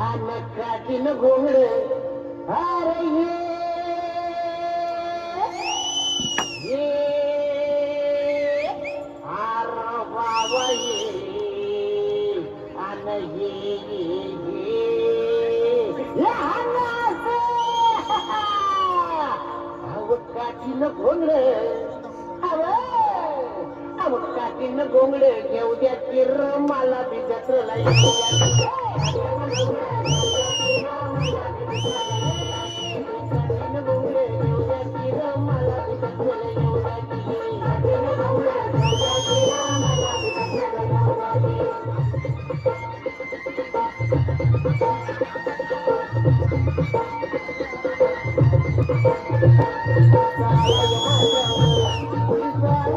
आन काठीन घोंगड अरे ये काठीन घोंगड अव अव काठीन घोंगड घेऊ द्या किर मला बी जत्रला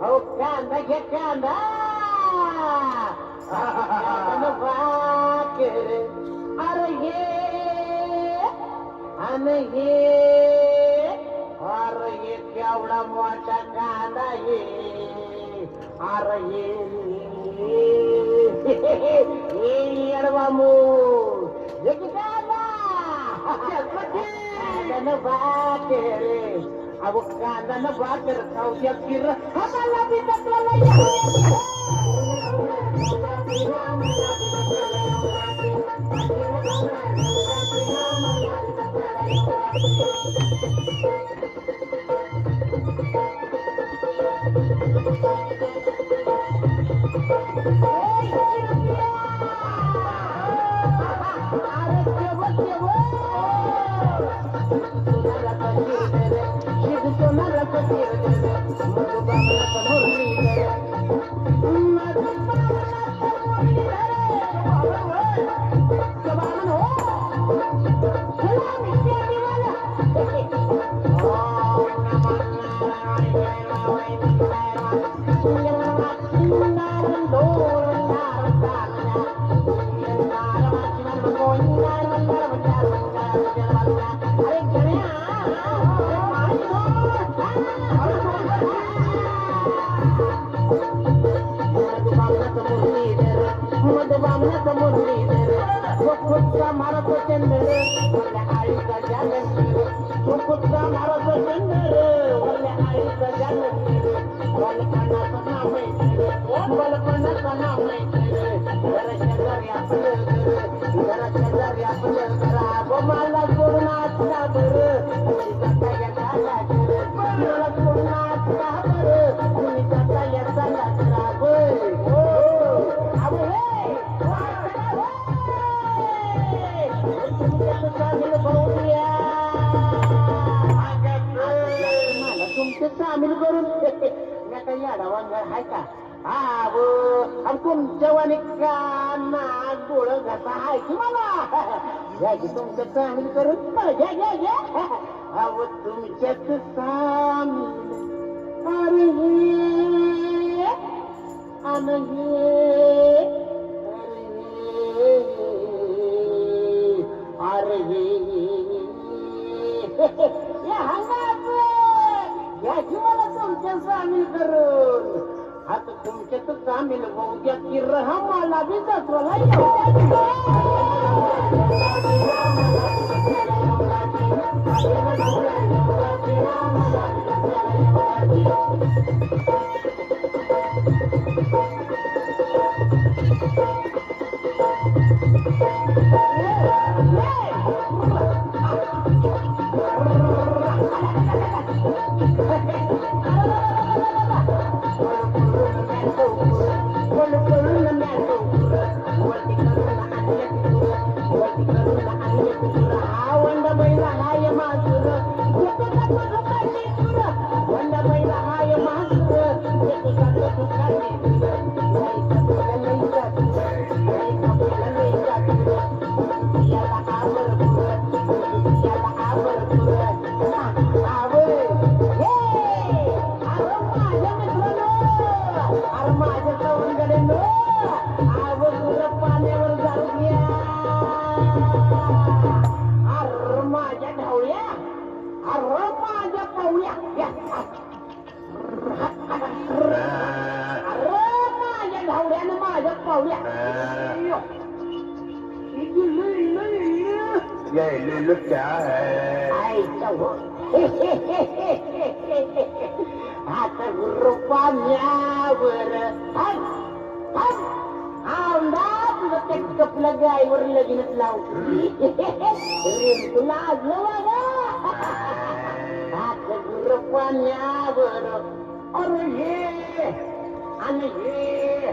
येऊ कांदा घ्या कांदा अरे ये अन ये अरे ये केवढा मोठा कांदा ये अरे ये येडवा मूळ ये की कांदा कांदा भाकर अहो कांदा भाकर हाताला बी तकला मारत ಕೃತ್ಯ ಮಾಡಬೇಕೆಂದರೆ मला तुमचं सामील करून. मी काही अडवांगर हाय का? हा व आणि तुमच्या वाणी काना डोळ घासा हाय की मला? घ्या की तुमचं सामील करून. मला घ्या घ्या घ्या अव तुमच्यात सामील. अरे हे अन हे. मला तुमच्या सामील करून आता तुमच्यात सामील होऊ द्या की रहा मला बी दसवाला माझ्या पावल्या अय्यो. इथे लय, लय, लय. ये लुल्लू क्या है आईचा हो. आता रुपाण्यावर हट, हट. आवडा ते कपलं गायवर लगीनच लाव तुला आजलं वागा आता रुपाण्यावर अरे हे आणि हे